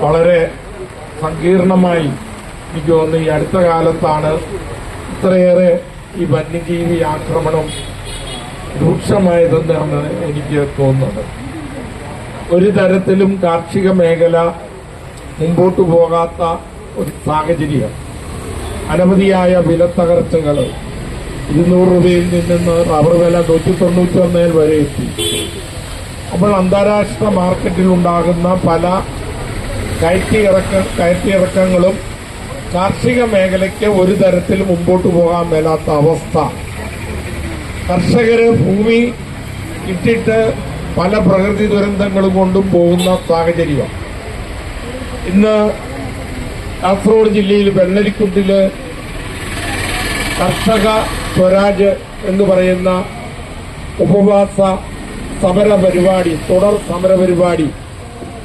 വളരെ സങ്കീർണമായി എനിക്ക് തോന്നുന്നു ഈ അടുത്ത കാലത്താണ് ഇത്രയേറെ ഈ വന്യജീവി ആക്രമണം രൂക്ഷമായതെന്നാണ് എനിക്ക് തോന്നുന്നത്. ഒരു തരത്തിലും കാർഷിക മേഖല മുമ്പോട്ട് പോകാത്ത ഒരു സാഹചര്യം. അനവധിയായ വിലത്തകർച്ചകൾ ഇരുന്നൂറ് രൂപയിൽ നിന്ന് റബ്ബർ വില നൂറ്റി തൊണ്ണൂറ്റി ഒന്നേൽ വരെ എത്തി. അപ്പോൾ അന്താരാഷ്ട്ര മാർക്കറ്റിൽ ഉണ്ടാകുന്ന പല കയറ്റിയിറക്ക കയറ്റിയിറക്കങ്ങളും കാർഷിക മേഖലയ്ക്ക് ഒരു തരത്തിൽ മുമ്പോട്ട് പോകാൻ മേലാത്ത അവസ്ഥ. കർഷകര് ഭൂമി ഇട്ടിട്ട് പല പ്രകൃതി ദുരന്തങ്ങളും കൊണ്ടും പോകുന്ന സാഹചര്യമാണ്. ഇന്ന് കാസർഗോഡ് ജില്ലയിൽ വെള്ളരിക്കുണ്ടിൽ കർഷക സ്വരാജ് എന്ന് പറയുന്ന ഉപവാസ സമര പരിപാടി തുടർ സമര പരിപാടി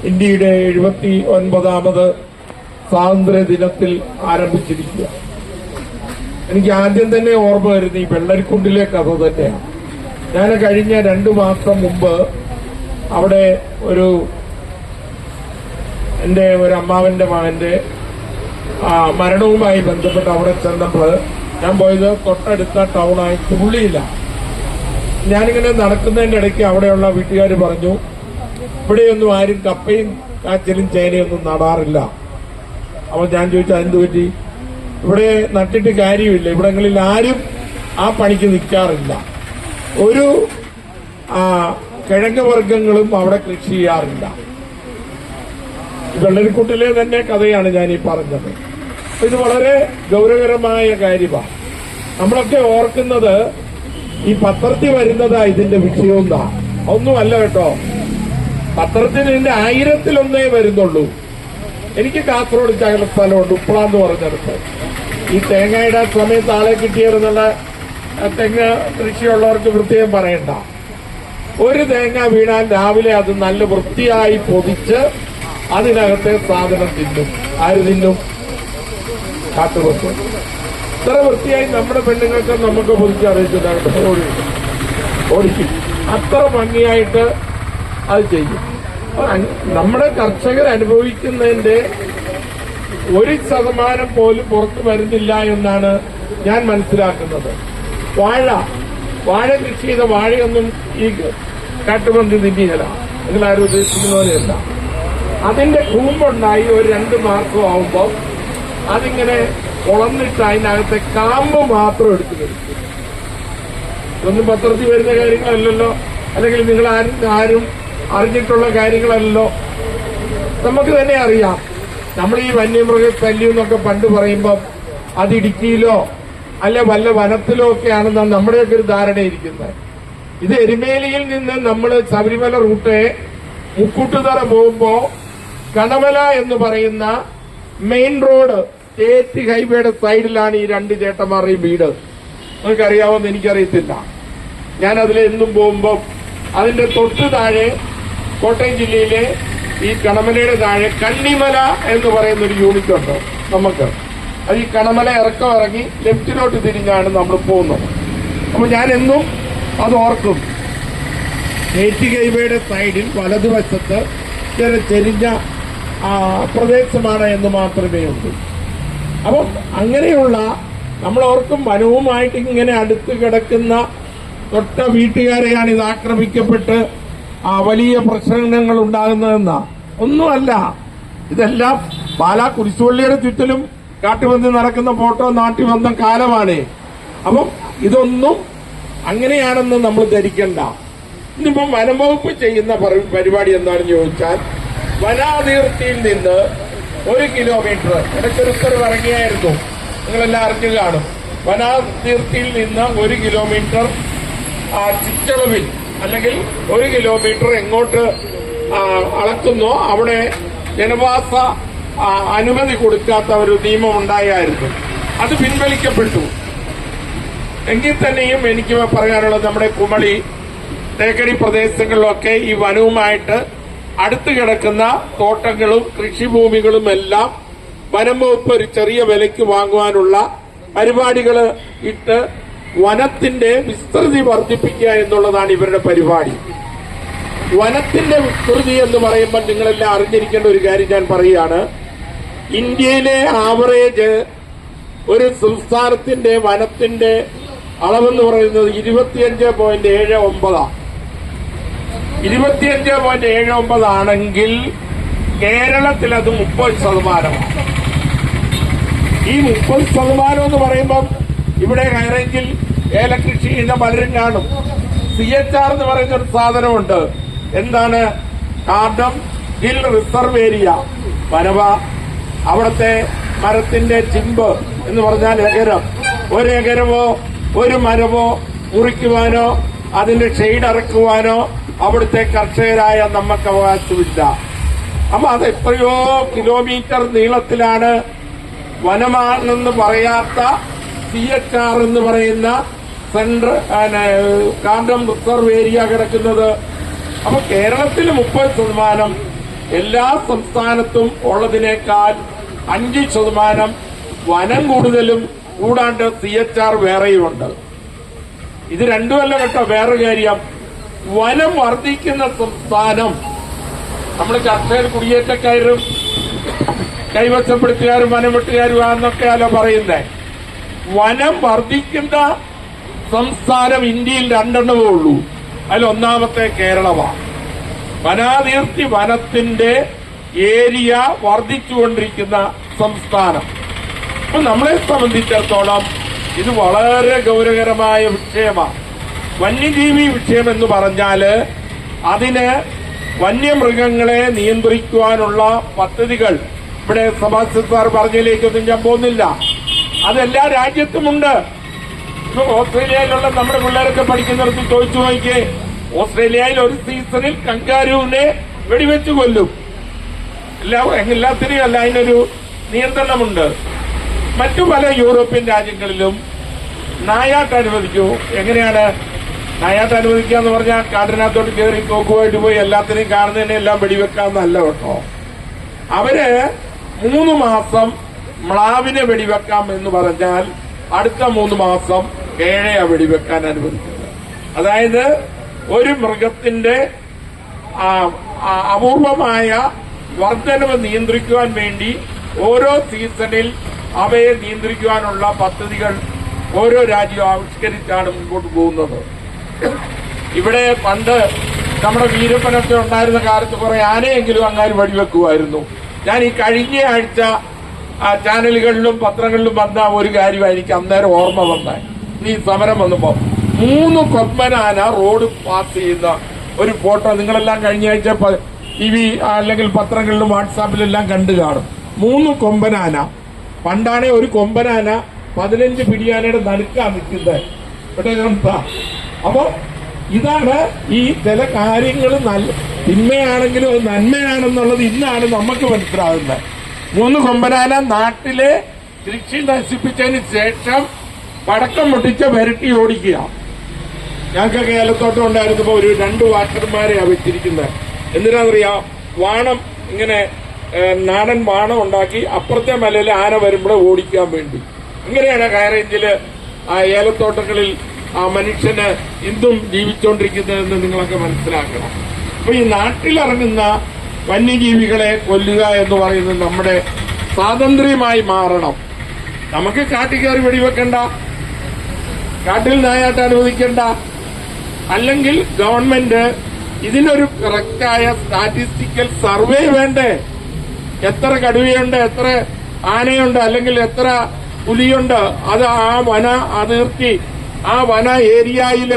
ഇന്ത്യയുടെ എഴുപത്തി ഒൻപതാമത് സ്വാതന്ത്ര്യ ദിനത്തിൽ ആരംഭിച്ചിരിക്കുക. എനിക്ക് ആദ്യം തന്നെ ഓർമ്മ വരുന്ന ഈ വെള്ളരിക്കുണ്ടിലെ കഥ തന്നെയാണ്. ഞാൻ കഴിഞ്ഞ രണ്ടു മാസം മുമ്പ് അവിടെ ഒരു എന്റെ ഒരു അമ്മാവന്റെ മകന്റെ മരണവുമായി ബന്ധപ്പെട്ട് അവിടെ ചെന്നപ്പോൾ ഞാൻ പോയത് തൊട്ടടുത്ത ടൗണായി തുള്ളിയില്ല ഞാനിങ്ങനെ നടക്കുന്നതിന്റെ ഇടയ്ക്ക് അവിടെയുള്ള വീട്ടുകാർ പറഞ്ഞു ഇവിടെയൊന്നും ആരും കപ്പയും കാച്ചിലും ചേനയൊന്നും നടാറില്ല. അപ്പോൾ ഞാൻ ചോദിച്ചാൽ എന്ത് പറ്റി? ഇവിടെ നട്ടിട്ട് കാര്യമില്ല. ഇവിടങ്ങളിൽ ആരും ആ പണിക്ക് നിൽക്കാറില്ല. ഒരു കിഴങ്ങ് വർഗങ്ങളും അവിടെ കൃഷി ചെയ്യാറില്ല. വെള്ളരിക്കുട്ടിലെ തന്നെ കഥയാണ് ഞാൻ ഈ പറഞ്ഞത്. ഇത് വളരെ ഗൗരവകരമായ കാര്യമാണ്. നമ്മളൊക്കെ ഓർക്കുന്നത് ഈ പത്രത്തിൽ വരുന്നതാ ഇതിന്റെ വിഷയം ഒന്നുമല്ല കേട്ടോ. പത്രത്തിൽ ഇതിന്റെ ആയിരത്തിലൊന്നേ വരുന്നുള്ളൂ. എനിക്ക് കാസർഗോഡ് ചകല സ്ഥലമുണ്ട് ഉപ്പളാന്ന് പറഞ്ഞെടുത്ത് ഈ തേങ്ങയുടെ സമയത്ത് ആളെ കിട്ടിയിരുന്നുള്ള തെങ്ങ് കൃഷിയുള്ളവർക്ക് പ്രത്യേകം പറയണ്ട. ഒരു തേങ്ങ വീണാൽ രാവിലെ അത് നല്ല വൃത്തിയായി പൊതിച്ച് അതിനകത്തെ സാധനം തിന്നും. ആര് തിന്നും? കാട്ടുപത്ത് ഇത്ര വൃത്തിയായി നമ്മുടെ പെണ്ണുങ്ങൾക്ക് നമുക്ക് പൊതിച്ച് അറിയിച്ചില്ല. ഓടി. ഓടിക്കും. അത്ര ഭംഗിയായിട്ട് അത് ചെയ്യും. നമ്മുടെ കർഷകർ അനുഭവിക്കുന്നതിന്റെ ഒരു ശതമാനം പോലും പുറത്തു വരുന്നില്ല എന്നാണ് ഞാൻ മനസ്സിലാക്കുന്നത്. വാഴ വാഴ കൃഷി ചെയ്ത വാഴയൊന്നും ഈ കാട്ടുമന്ത്രി തിന്നിയല്ല നിങ്ങളാരും ഉദ്ദേശിക്കുന്ന പോലെയല്ല. അതിന്റെ കൂമ്പുണ്ടായി ഒരു രണ്ട് മാസം ആവുമ്പോൾ അതിങ്ങനെ ഉളന്നിട്ട് അതിനകത്തെ കാമ്പ് മാത്രം എടുത്തു വരും ഒന്നും പത്രത്തിൽ വരുന്ന കാര്യങ്ങളല്ലല്ലോ. അല്ലെങ്കിൽ നിങ്ങൾ ആരും ആരും അറിഞ്ഞിട്ടുള്ള കാര്യങ്ങളല്ലോ. നമുക്ക് തന്നെ അറിയാം. നമ്മൾ ഈ വന്യമൃഗ ശല്യം എന്നൊക്കെ പണ്ട് പറയുമ്പം അത് ഇടുക്കിയിലോ അല്ല വല്ല വനത്തിലോ ഒക്കെയാണെന്നാണ് നമ്മുടെയൊക്കെ ഒരു ധാരണയിരിക്കുന്നത്. ഇത് എരുമേലിയിൽ നിന്ന് നമ്മൾ ശബരിമല റൂട്ട് മുക്കൂട്ടുതറ പോകുമ്പോ കണവല എന്ന് പറയുന്ന മെയിൻ റോഡ് സ്റ്റേറ്റ് ഹൈവേയുടെ സൈഡിലാണ് ഈ രണ്ട് ചേട്ടന്മാരുടെയും വീട്. നിങ്ങൾക്കറിയാവുമെന്ന് എനിക്കറിയത്തില്ല. ഞാൻ അതിലെന്നും പോകുമ്പോൾ അതിന്റെ തൊട്ട് താഴെ കോട്ടയം ജില്ലയിലെ ഈ കണമലയുടെ താഴെ കണ്ണിമല എന്ന് പറയുന്ന ഒരു യൂണിറ്റ് ഉണ്ട് നമുക്ക്. അത് ഈ കണമല ഇറക്കം ഇറങ്ങി ലെഫ്റ്റിലോട്ട് തിരിഞ്ഞാണ് നമ്മൾ പോകുന്നത്. അപ്പൊ ഞാൻ എന്നും അത് ഓർക്കും. നെയ്റ്റ് ഹൈവേയുടെ സൈഡിൽ വലതുവശത്ത് ചില ചെരിഞ്ഞ പ്രദേശമാണ് എന്ന് മാത്രമേ ഉള്ളൂ. അപ്പം അങ്ങനെയുള്ള നമ്മൾ ഓർക്കും വനവുമായിട്ട് ഇങ്ങനെ അടുത്ത് കിടക്കുന്ന തൊട്ട വീട്ടുകാരെയാണ് ഇത് ആക്രമിക്കപ്പെട്ട് വലിയ പ്രശ്നങ്ങൾ ഉണ്ടാകുന്നതെന്ന? ഒന്നുമല്ല. ഇതെല്ലാം പാലാ കുരിശുപള്ളിയുടെ ചുറ്റിലും കാട്ടുപന്തി നടക്കുന്ന ഫോട്ടോ നാട്ടി വന്ന കാലമാണ്. അപ്പം ഇതൊന്നും അങ്ങനെയാണെന്ന് നമ്മൾ ധരിക്കണ്ട. ഇന്നിപ്പം വനംവകുപ്പ് ചെയ്യുന്ന പരിപാടി എന്താണെന്ന് ചോദിച്ചാൽ വനാതിർത്തിയിൽ നിന്ന് ഒരു കിലോമീറ്റർ ഇടയ്ക്കൊരു ഉത്തരവ് ഇറങ്ങിയായിരുന്നു നിങ്ങളെല്ലാം അറിഞ്ഞു കാണും. വനാതിർത്തിയിൽ നിന്ന് ഒരു കിലോമീറ്റർ ചുറ്റളവിൽ അല്ലെങ്കിൽ ഒരു കിലോമീറ്റർ എങ്ങോട്ട് അളക്കുന്നോ അവിടെ ജനവാസ അനുമതി കൊടുക്കാത്ത ഒരു നിയമം ഉണ്ടായായിരുന്നു. അത് പിൻവലിക്കപ്പെട്ടു. എങ്കിൽ തന്നെയും എനിക്ക് പറയാനുള്ളത് നമ്മുടെ കുമളി തേക്കടി പ്രദേശങ്ങളിലൊക്കെ ഈ വനവുമായിട്ട് അടുത്ത് കിടക്കുന്ന തോട്ടങ്ങളും കൃഷിഭൂമികളും എല്ലാം വനം വകുപ്പ് ഒരു ചെറിയ വിലയ്ക്ക് വാങ്ങുവാനുള്ള പരിപാടികൾ ഇട്ട് വനത്തിന്റെ വിസ്തൃതി വർദ്ധിപ്പിക്കുക എന്നുള്ളതാണ് ഇവരുടെ പരിപാടി. വനത്തിന്റെ വിസ്തൃതി എന്ന് പറയുമ്പോൾ നിങ്ങളെല്ലാം അറിഞ്ഞിരിക്കേണ്ട ഒരു കാര്യം ഞാൻ പറയുകയാണ്. ഇന്ത്യയിലെ ആവറേജ് ഒരു സംസ്ഥാനത്തിന്റെ വനത്തിന്റെ അളവെന്ന് പറയുന്നത് ഇരുപത്തിയഞ്ച് പോയിന്റ് ഏഴ് ഒമ്പതാണ് ഇരുപത്തിയഞ്ച് പോയിന്റ് ഏഴ് ഒമ്പതാണെങ്കിൽ കേരളത്തിൽ അത് മുപ്പത് ശതമാനമാണ്. ഈ മുപ്പത് ശതമാനം എന്ന് പറയുമ്പം ഇവിടെ ഹൈറേഞ്ചിൽ ഏലകൃഷി ചെയ്യുന്ന പലരും കാണും. സി എച്ച് ആർ എന്ന് പറയുന്ന ഒരു സാധനമുണ്ട്. എന്താണ്? Cardamom hill reserve area. വനവ. അവിടുത്തെ മരത്തിന്റെ ചിമ്പ് എന്ന് പറഞ്ഞാൽ എകരം ഒരു എകരമോ ഒരു മരമോ മുറിക്കുവാനോ അതിന്റെ ഷെയ്ഡ് ഇറക്കുവാനോ അവിടുത്തെ കർഷകരായ നമുക്ക് അവകാശമില്ല. അപ്പൊ അത് എത്രയോ കിലോമീറ്റർ നീളത്തിലാണ് വനമാണെന്ന് പറയാത്ത സി എന്ന് പറയുന്ന സെൻട്രൽ കാന്തം റിസർവ് ഏരിയ കിടക്കുന്നത്. അപ്പൊ കേരളത്തിൽ മുപ്പത് ശതമാനം എല്ലാ സംസ്ഥാനത്തും ഉള്ളതിനേക്കാൾ അഞ്ച് ശതമാനം വനം കൂടുതലും കൂടാണ്ട് സി എച്ച് ആർ വേറെയുമുണ്ട്. ഇത് രണ്ടുമല്ല കേട്ടോ വേറെ കാര്യം. വനം വർദ്ധിക്കുന്ന സംസ്ഥാനം നമ്മൾ ചർച്ചയിൽ കുടിയേറ്റക്കാരും കൈവശപ്പെടുത്തുകാരും വനം വെട്ടുകാരും ആണെന്നൊക്കെയാലോ പറയുന്നേ. വനം വർദ്ധിക്കുന്ന സംസ്ഥാനം ഇന്ത്യയിൽ രണ്ടെണ്ണമേ ഉള്ളൂ. അതിൽ ഒന്നാമത്തെ കേരളമാണ്. വനാതിർത്തി വനത്തിന്റെ ഏരിയ വർദ്ധിച്ചുകൊണ്ടിരിക്കുന്ന സംസ്ഥാനം. അപ്പൊ നമ്മളെ സംബന്ധിച്ചിടത്തോളം ഇത് വളരെ ഗൗരവകരമായ വിഷയമാണ്. വന്യജീവി വിഷയം എന്ന് പറഞ്ഞാൽ അതിന് വന്യമൃഗങ്ങളെ നിയന്ത്രിക്കുവാനുള്ള പദ്ധതികൾ. ഇവിടെ സഭാസ് സാർ പറഞ്ഞതിലേക്കൊന്നും ഞാൻ പോകുന്നില്ല. അതെല്ലാ രാജ്യത്തുമുണ്ട്. ഓസ്ട്രേലിയയിലുള്ള നമ്മുടെ പിള്ളേരൊക്കെ പഠിക്കുന്നിടത്ത് ചോദിച്ചു നോക്കിയേ. ഓസ്ട്രേലിയയിൽ ഒരു സീസണിൽ കങ്കാരുവിനെ വെടിവെച്ച് കൊല്ലും. എല്ലാ എല്ലാത്തിനും അല്ല അതിനൊരു നിയന്ത്രണമുണ്ട്. മറ്റു പല യൂറോപ്യൻ രാജ്യങ്ങളിലും നായാട്ട് അനുവദിച്ചു എങ്ങനെയാണ്? നായാട്ട് അനുവദിക്കുക എന്ന് പറഞ്ഞാൽ കാട്ടിനകത്തോട്ട് കയറി തോക്കുമായിട്ട് പോയി എല്ലാത്തിനെയും കാണുന്നതിനെ എല്ലാം വെടിവെക്കാമെന്നല്ല കേട്ടോ. അവർ മൂന്ന് മാസം മ്ലാവിനെ വെടിവെക്കാം എന്ന് പറഞ്ഞാൽ അടുത്ത മൂന്ന് മാസം കേഴയ വെടിവെക്കാൻ അനുവദിക്കുന്നത് അതായത് ഒരു മൃഗത്തിന്റെ അപൂർവമായ വർധനവ് നിയന്ത്രിക്കുവാൻ വേണ്ടി ഓരോ സീസണിൽ അവയെ നിയന്ത്രിക്കുവാനുള്ള പദ്ധതികൾ ഓരോ രാജ്യവും ആവിഷ്കരിച്ചാണ് മുൻപോട്ട് പോകുന്നത്. ഇവിടെ പണ്ട് നമ്മുടെ വീരപ്പനൊക്കെ ഉണ്ടായിരുന്ന കാലത്ത് കുറെ ആനയെങ്കിലും അങ്ങാരും വഴിവെക്കുമായിരുന്നു ഞാൻ ഈ കഴിഞ്ഞ ആഴ്ച ആ ചാനലുകളിലും പത്രങ്ങളിലും വന്ന ഒരു കാര്യമാണ് എനിക്ക് അന്നേരം ഓർമ്മ വന്ന ഈ സമരം വന്നപ്പോ മൂന്ന് കൊമ്പനാന റോഡ് പാസ് ചെയ്യുന്ന ഒരു ഫോട്ടോ നിങ്ങളെല്ലാം കഴിഞ്ഞ ആഴ്ച ടി വി അല്ലെങ്കിൽ പത്രങ്ങളിലും വാട്സാപ്പിലെല്ലാം കണ്ടു കാണും. മൂന്ന് കൊമ്പനാന. പണ്ടാണെ ഒരു കൊമ്പനാന പതിനഞ്ച് പിടിയാനയുടെ നടുക്കാ നിൽക്കുന്നത് ഇവിടെ കണ്ടാ. അപ്പൊ ഇതാണ് ഈ ചില കാര്യങ്ങൾ നല്ല തിന്മയാണെങ്കിലും അത് നന്മയാണെന്നുള്ളത് ഇന്നാണ് നമുക്ക് മനസ്സിലാകുന്നത് മൂന്ന് കൊമ്പനാന നാട്ടിലെ കൃഷി നശിപ്പിച്ചതിന് ശേഷം പടക്കം പൊട്ടിച്ച് വരട്ടി ഓടിക്കുക. ഞങ്ങൾക്ക് ഏലത്തോട്ടം ഉണ്ടായിരുന്നപ്പോ ഒരു രണ്ട് വാട്ടർമാരെയാണ് വെച്ചിരിക്കുന്നത് എന്തിനാണെന്നറിയാം? വാണം ഇങ്ങനെ നാടൻ വാണം ഉണ്ടാക്കി അപ്പുറത്തെ മലയിൽ ആന വരുമ്പോഴേ ഓടിക്കാൻ വേണ്ടി. അങ്ങനെയാണ് ഹൈറേഞ്ചിൽ ആ ഏലത്തോട്ടങ്ങളിൽ ആ മനുഷ്യന് ഇന്നും ജീവിച്ചുകൊണ്ടിരിക്കുന്നതെന്ന് നിങ്ങളൊക്കെ മനസ്സിലാക്കണം. അപ്പൊ ഈ നാട്ടിലിറങ്ങുന്ന വന്യജീവികളെ കൊല്ലുക എന്ന് പറയുന്നത് നമ്മുടെ സ്വാതന്ത്ര്യമായി മാറണം. നമുക്ക് കാട്ടിൽ കയറി വെടിവെക്കണ്ട കാട്ടിൽ നായാട്ട് അനുവദിക്കണ്ട അല്ലെങ്കിൽ ഗവൺമെന്റ് ഇതിനൊരു കറക്റ്റായ സ്റ്റാറ്റിസ്റ്റിക്കൽ സർവേ വേണ്ടേ? എത്ര കടുവയുണ്ട് എത്ര ആനയുണ്ട് അല്ലെങ്കിൽ എത്ര പുലിയുണ്ട് അത് ആ വന അതിർത്തി ആ വന ഏരിയയിൽ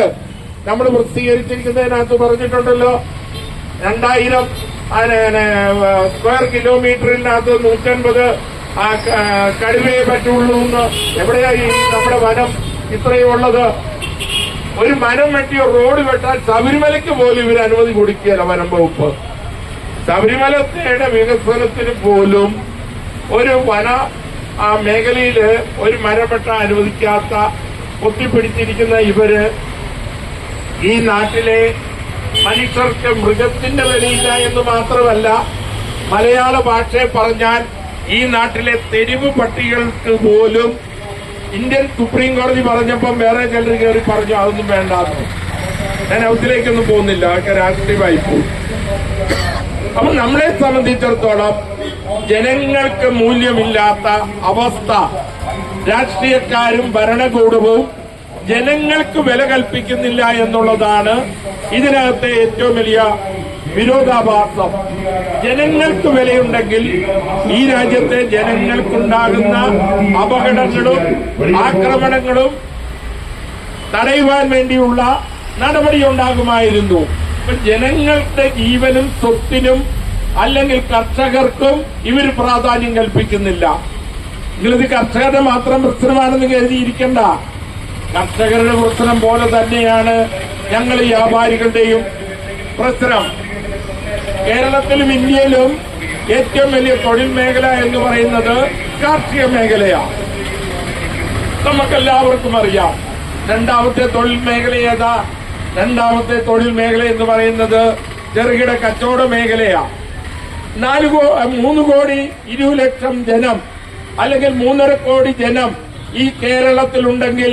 നമ്മൾ പ്രസിദ്ധീകരിച്ചിരിക്കുന്നതിനകത്ത് പറഞ്ഞിട്ടുണ്ടല്ലോ രണ്ടായിരം സ്ക്വയർ കിലോമീറ്ററിനകത്ത് നൂറ്റൻപത് കഴിവേ പറ്റുള്ളൂ എന്ന് എവിടെയാ ഈ നമ്മുടെ വനം ഇത്രയും ഉള്ളത്? ഒരു മരം വെട്ടിയ റോഡ് വെട്ടാൻ ശബരിമലയ്ക്ക് പോലും ഇവർ അനുമതി കൊടുക്കുകയല്ല വനം വകുപ്പ്. ശബരിമലയുടെ വികസനത്തിന് പോലും ഒരു വന ആ മേഖലയിൽ ഒരു മരം വെട്ടാൻ അനുവദിക്കാത്ത ഒത്തിപ്പിടിച്ചിരിക്കുന്ന ഇവർ ഈ നാട്ടിലെ മനുഷ്യർക്ക് മൃഗത്തിന്റെ വിലയില്ല എന്ന് മാത്രമല്ല മലയാള ഭാഷയെ പറഞ്ഞാൽ ഈ നാട്ടിലെ തെരുവ് പട്ടികൾക്ക് പോലും ഇന്ത്യൻ സുപ്രീം കോടതി പറഞ്ഞപ്പം വേറെ ചിലർ കയറി പറഞ്ഞു അതൊന്നും വേണ്ടാന്ന്. ഞാൻ അവസിലേക്കൊന്നും പോകുന്നില്ല അതൊക്കെ രാഷ്ട്രീയമായി പോകും അപ്പൊ നമ്മളെ സംബന്ധിച്ചിടത്തോളം ജനങ്ങൾക്ക് മൂല്യമില്ലാത്ത അവസ്ഥ. രാഷ്ട്രീയക്കാരും ഭരണകൂടവും ജനങ്ങൾക്ക് വില കൽപ്പിക്കുന്നില്ല എന്നുള്ളതാണ് ഇതിനകത്തെ ഏറ്റവും വലിയ വിരോധാഭാസം. ജനങ്ങൾക്ക് വിലയുണ്ടെങ്കിൽ ഈ രാജ്യത്തെ ജനങ്ങൾക്കുണ്ടാകുന്ന അപകടങ്ങളും ആക്രമണങ്ങളും തടയുവാൻ വേണ്ടിയുള്ള നടപടി ഉണ്ടാകുമായിരുന്നു ജനങ്ങളുടെ ജീവനും സ്വത്തിനും അല്ലെങ്കിൽ കർഷകർക്കും ഇവർ പ്രാധാന്യം കൽപ്പിക്കുന്നില്ല. നിങ്ങളിത് കർഷകരുടെ മാത്രം പ്രശ്നമാണെന്ന് കരുതിയിരിക്കണ്ട. കർഷകരുടെ പ്രശ്നം പോലെ തന്നെയാണ് ഞങ്ങൾ വ്യാപാരികളുടെയും പ്രശ്നം. കേരളത്തിലും ഇന്ത്യയിലും ഏറ്റവും വലിയ തൊഴിൽ മേഖല എന്ന് പറയുന്നത് കാർഷിക മേഖലയാണ്. നമുക്കെല്ലാവർക്കും അറിയാം രണ്ടാമത്തെ തൊഴിൽ മേഖല ഏതാ? രണ്ടാമത്തെ തൊഴിൽ മേഖല എന്ന് പറയുന്നത് ചെറുകിട കച്ചവട മേഖലയാണ്. നാല് മൂന്ന് കോടി ഇരു ലക്ഷം ജനം അല്ലെങ്കിൽ മൂന്നര കോടി ജനം ഈ കേരളത്തിലുണ്ടെങ്കിൽ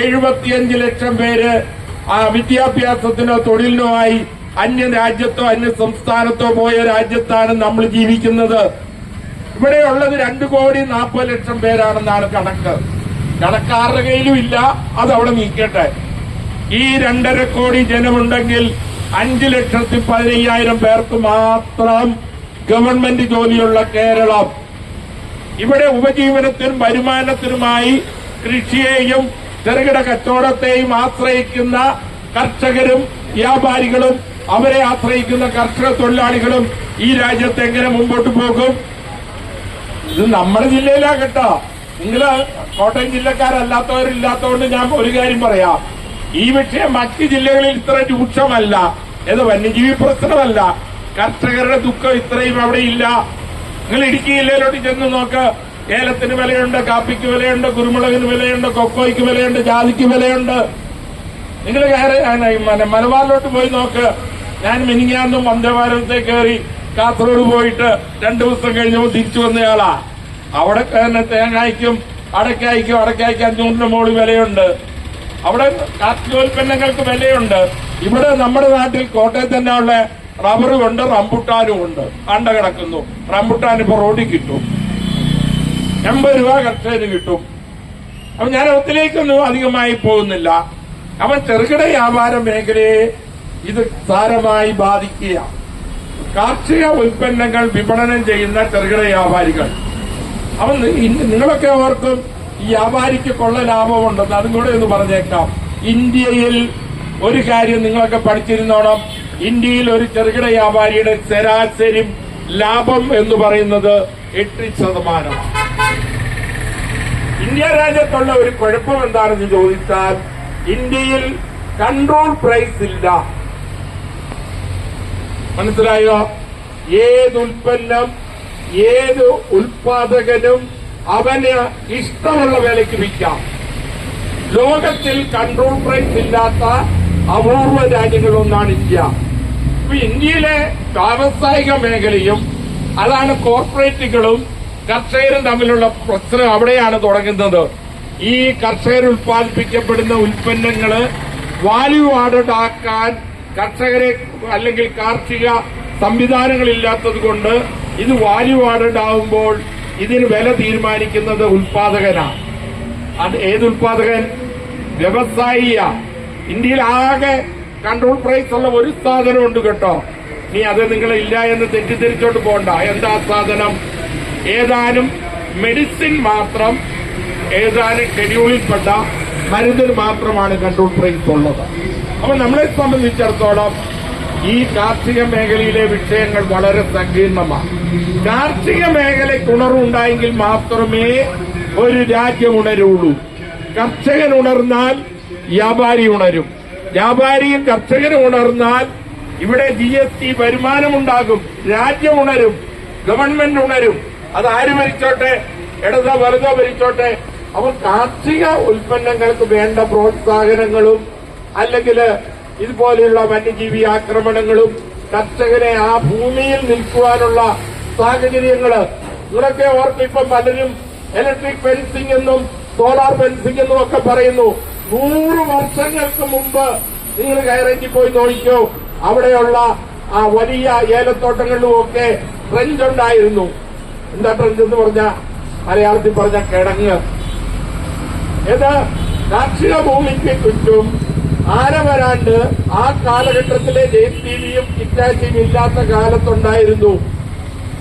എഴുപത്തിയഞ്ച് ലക്ഷം പേര് വിദ്യാഭ്യാസത്തിനോ തൊഴിലിനോ ആയി അന്യ രാജ്യത്തോ അന്യ സംസ്ഥാനത്തോ പോയ രാജ്യത്താണ് നമ്മൾ ജീവിക്കുന്നത്. ഇവിടെയുള്ളത് രണ്ടു കോടി നാൽപ്പത് ലക്ഷം പേരാണെന്നാണ് കണക്ക്. കണക്കാരുടെ കയ്യിലും ഇല്ല അത് അവിടെ നീക്കട്ടെ ഈ രണ്ടര കോടി ജനമുണ്ടെങ്കിൽ അഞ്ചു ലക്ഷത്തി പതിനയ്യായിരം പേർക്ക് മാത്രം ഗവൺമെന്റ് ജോലിയുള്ള കേരളം. ഇവിടെ ഉപജീവനത്തിനും വരുമാനത്തിനുമായി കൃഷിയെയും ചെറുകിട കച്ചവടത്തെയും ആശ്രയിക്കുന്ന കർഷകരും വ്യാപാരികളും അവരെ ആശ്രയിക്കുന്ന കർഷക തൊഴിലാളികളും ഈ രാജ്യത്ത് എങ്ങനെ മുമ്പോട്ട് പോകും? ഇത് നമ്മുടെ ജില്ലയിലാ കേട്ടോ നിങ്ങൾ കോട്ടയം ജില്ലക്കാരല്ലാത്തവരില്ലാത്തതുകൊണ്ട് ഞാൻ ഒരു കാര്യം പറയാം. ഈ വിഷയം മറ്റ് ജില്ലകളിൽ ഇത്ര രൂക്ഷമല്ല. ഇത് വന്യജീവി പ്രശ്നമല്ല. കർഷകരുടെ ദുഃഖം ഇത്രയും അവിടെ ഇല്ല. നിങ്ങൾ ഇടുക്കി ജില്ലയിലോട്ട് ചെന്ന് നോക്ക്. ഏലത്തിന് വിലയുണ്ട് കാപ്പിക്ക് വിലയുണ്ട് കുരുമുളകിന് വിലയുണ്ട് കൊക്കോയ്ക്ക് വിലയുണ്ട് ജാതിക്ക് വിലയുണ്ട്. നിങ്ങൾ കയറി മലബാറിലോട്ട് പോയി നോക്ക്. ഞാൻ മിനിങ്ങാന്നും വന്ദേഭാരതത്തെ കയറി കാസർഗോഡ് പോയിട്ട് രണ്ടു ദിവസം കഴിഞ്ഞപ്പോൾ തിരിച്ചു വന്നയാളാ. അവിടെ തന്നെ തേങ്ങായ്ക്കും അടക്കായ്ക്കും അടക്കായ്ക്കും അഞ്ഞൂറിന്റെ മുകളിൽ വിലയുണ്ട്. അവിടെ കാർഷികോൽപ്പന്നങ്ങൾക്ക് വിലയുണ്ട്. ഇവിടെ നമ്മുടെ നാട്ടിൽ കോട്ടയത്ത് തന്നെ ഉള്ള റബ്ബറും ഉണ്ട് റംബുട്ടാനും ഉണ്ട്. അണ്ട കിടക്കുന്നു. റംബുട്ടാൻ ഇപ്പൊ റോഡിൽ കിട്ടും. എൺപത് രൂപ കർഷകന് കിട്ടും. അപ്പൊ ഞാൻ ഒത്തിലേക്കൊന്നും അധികമായി പോകുന്നില്ല. അവൻ ചെറുകിട വ്യാപാര മേഖലയെ ഇത് സാരമായി ബാധിക്കുക കാർഷിക ഉൽപ്പന്നങ്ങൾ വിപണനം ചെയ്യുന്ന ചെറുകിട വ്യാപാരികൾ. അവൻ നിങ്ങളൊക്കെ ഓർക്കും ഈ വ്യാപാരിക്ക് കൊള്ള ലാഭമുണ്ടെന്ന്. അതും കൂടെ ഒന്ന് പറഞ്ഞേക്കാം. ഇന്ത്യയിൽ ഒരു കാര്യം നിങ്ങളൊക്കെ പഠിച്ചിരുന്നോണം. ഇന്ത്യയിൽ ഒരു ചെറുകിട വ്യാപാരിയുടെ ശരാശരി ലാഭം എന്ന് പറയുന്നത് എട്ട് ശതമാനമാണ്. ഇന്ത്യ രാജ്യത്തുള്ള ഒരു കുഴപ്പം എന്താണെന്ന് ചോദിച്ചാൽ ഇന്ത്യയിൽ കൺട്രോൾ പ്രൈസ് ഇല്ല. മനസ്സിലായോ? ഏത് ഉൽപ്പന്നം ഏത് ഉൽപാദകനും അവന് ഇഷ്ടമുള്ള വിലയ്ക്ക് വിൽക്കാം. ലോകത്തിൽ കൺട്രോൾ പ്രൈസ് ഇല്ലാത്ത അപൂർവ രാജ്യങ്ങളൊന്നാണ് ഇന്ത്യ. ഇപ്പൊ ഇന്ത്യയിലെ വ്യാവസായിക മേഖലയും അതാണ് കോർപ്പറേറ്റുകളും കർഷകരും തമ്മിലുള്ള പ്രശ്നം അവിടെയാണ് തുടങ്ങുന്നത്. ഈ കർഷകർ ഉൽപ്പാദിപ്പിക്കപ്പെടുന്ന ഉൽപ്പന്നങ്ങൾ വാല്യൂ ആഡഡ് ആക്കാൻ കർഷകരെ അല്ലെങ്കിൽ കാർഷിക സംവിധാനങ്ങളില്ലാത്തത് കൊണ്ട് ഇത് വാല്യൂ ആഡഡ് ആവുമ്പോൾ ഇതിന് വില തീരുമാനിക്കുന്നത് ഉൽപാദകനാണ്. അത് ഏത് ഉൽപാദകൻ? വ്യവസായിയ. ഇന്ത്യയിൽ ആകെ കൺട്രോൾ പ്രൈസ് ഉള്ള ഒരു സാധനം ഉണ്ട് കേട്ടോ. നീ അത് നിങ്ങളെ ഇല്ല എന്ന് തെറ്റിദ്ധരിച്ചോട്ട് പോകണ്ട എന്താ സാധനം? ഏതാനും മെഡിസിൻ മാത്രം ഏതാനും ഷെഡ്യൂളിൽപ്പെട്ട മരുന്നിന് മാത്രമാണ് കൺട്രോൾ പ്രൈസ് അപ്പൊ നമ്മളെ സംബന്ധിച്ചിടത്തോളം ഈ കാർഷിക മേഖലയിലെ വിഷയങ്ങൾ വളരെ സങ്കീർണമാണ്. കാർഷിക മേഖലയ്ക്ക് ഉണർവുണ്ടായെങ്കിൽ മാത്രമേ ഒരു രാജ്യം ഉണരുള്ളൂ. കർഷകൻ ഉണർന്നാൽ വ്യാപാരി ഉണരും. വ്യാപാരിയും കർഷകനും ഉണർന്നാൽ ഇവിടെ ജി എസ് ടി വരുമാനമുണ്ടാകും രാജ്യം ഉണരും. ഗവൺമെന്റ് ഉണരും. അത് ആര് ഭരിച്ചോട്ടെ? ഇടതോ വലുതോ ഭരിച്ചോട്ടെ? അവർ കാർഷിക ഉൽപ്പന്നങ്ങൾക്ക് വേണ്ട പ്രോത്സാഹനങ്ങളും അല്ലെങ്കിൽ ഇതുപോലെയുള്ള വന്യജീവി ആക്രമണങ്ങളും കർഷകരെ ആ ഭൂമിയിൽ നിൽക്കുവാനുള്ള സാഹചര്യങ്ങൾ. ഇതൊക്കെ ഓർക്കും ഇപ്പം പലരും ഇലക്ട്രിക് ഫെൻസിംഗ് എന്നും സോളാർ ഫെൻസിംഗ് എന്നും ഒക്കെ പറയുന്നു. നൂറ് വർഷങ്ങൾക്ക് മുമ്പ് നിങ്ങൾ കയറേറ്റി പോയി നോക്കിക്കോ. അവിടെയുള്ള ആ വലിയ ഏലത്തോട്ടങ്ങളിലും ഒക്കെ ട്രെൻഡ് ഉണ്ടായിരുന്നു. എന്താ ട്രെൻഡ് എന്ന് പറഞ്ഞ മലയാളത്തിൽ പറഞ്ഞ കിടങ്ങ് ഇത് കാർഷിക ഭൂമിക്ക് ചുറ്റും ആന വരാണ്ട് ആ കാലഘട്ടത്തിലെ ജെ ടി വിയും ഇറ്റാച്ചിയും ഇല്ലാത്ത കാലത്തുണ്ടായിരുന്നു.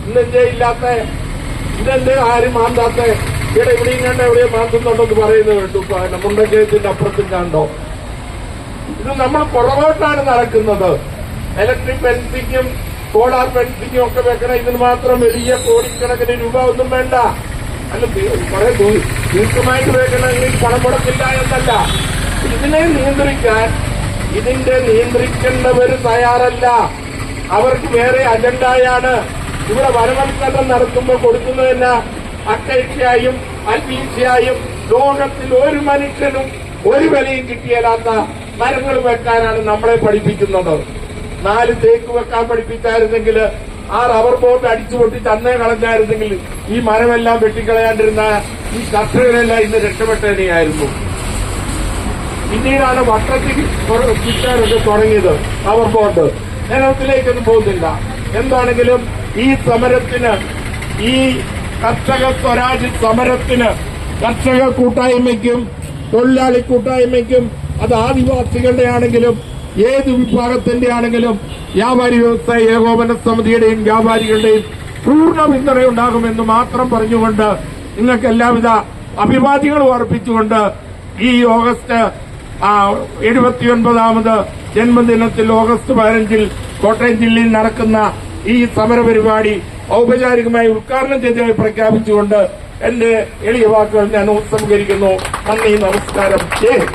ഇന്നെന്തേ ഇല്ലാത്ത? ഇന്നെന്റെ ആരും മാന്താത്ത? ഇവിടെ ഇവിടെയും കണ്ട എവിടെയും മാന്തുന്നുണ്ടെന്ന് പറയുന്നത് കേട്ടു. മുണ്ടക്കേത്തിന്റെ അപ്പുറത്തും കണ്ടോ? ഇത് നമ്മൾ പുറകോട്ടാണ് നടക്കുന്നത്. ഇലക്ട്രിക് ഫെൻസിങ്ങും സോളാർ ഫെൻസിങ്ങും ഒക്കെ വെക്കണം ഇതിന് മാത്രം വലിയ കോടിക്കണക്കിന് രൂപ ഒന്നും വേണ്ട. അല്ല കുറെ ദീർഘമായിട്ട് വെക്കണമെങ്കിൽ പണം കൊടുക്കില്ല എന്നല്ല. ഇതിനെ നിയന്ത്രിക്കാൻ ഇതിന്റെ നിയന്ത്രിക്കേണ്ടവർ തയ്യാറല്ല. അവർക്ക് വേറെ അജണ്ടയാണ്. ഇവിടെ വനവൽക്കരണം നടത്തുമ്പോൾ കൊടുക്കുന്നതല്ല അക്കൈക്യായും അൽബീച്ചയായും ലോകത്തിൽ ഒരു മനുഷ്യനും ഒരു വിലയും കിട്ടിയാലാത്ത മരങ്ങൾ വെക്കാനാണ് നമ്മളെ പഠിപ്പിക്കുന്നത്. നാല് തേക്ക് വെക്കാൻ പഠിപ്പിച്ചായിരുന്നെങ്കിൽ ആ റബ്ബർ ബോട്ട് അടിച്ചു പൊട്ടി തന്നെ കളഞ്ഞായിരുന്നെങ്കിൽ ഈ മരമെല്ലാം വെട്ടിക്കളയാണ്ടിരുന്ന ഈ കർഷകരെല്ലാം ഇന്ന് രക്ഷപ്പെട്ടതിനെയായിരുന്നു പിന്നീടാണ് വട്ടത്തിൽ കിട്ടാനൊക്കെ തുടങ്ങിയത് റബ്ബർ ബോട്ട് ഞാൻ പോകുന്നില്ല. എന്താണെങ്കിലും ഈ സമരത്തിന് ഈ കർഷക സ്വരാജ് സമരത്തിന് കർഷക കൂട്ടായ്മയ്ക്കും തൊഴിലാളി കൂട്ടായ്മയ്ക്കും അത് ആദിവാസികളുടെ ആണെങ്കിലും ഏത് വിഭാഗത്തിന്റെ ആണെങ്കിലും വ്യാപാരി വ്യവസായ ഏകോപന സമിതിയുടെയും വ്യാപാരികളുടെയും പൂർണ പിന്തുണയുണ്ടാകുമെന്ന് മാത്രം പറഞ്ഞുകൊണ്ട് നിങ്ങൾക്ക് എല്ലാവിധ അഭിവാദ്യങ്ങളും അർപ്പിച്ചുകൊണ്ട് ഈ ഓഗസ്റ്റ് എഴുപത്തിയൊൻപതാമത് ജന്മദിനത്തിൽ ഓഗസ്റ്റ് പതിനഞ്ചിൽ കോട്ടയം ജില്ലയിൽ നടക്കുന്ന ഈ സമരപരിപാടി ഔപചാരികമായി ഉദ്ഘാടനം ചെയ്തതായി പ്രഖ്യാപിച്ചുകൊണ്ട് എന്റെ എളിയ വാക്കുകൾ ഞാൻ ഉപസംഹരിക്കുന്നു നന്ദി നമസ്കാരം ജയ്.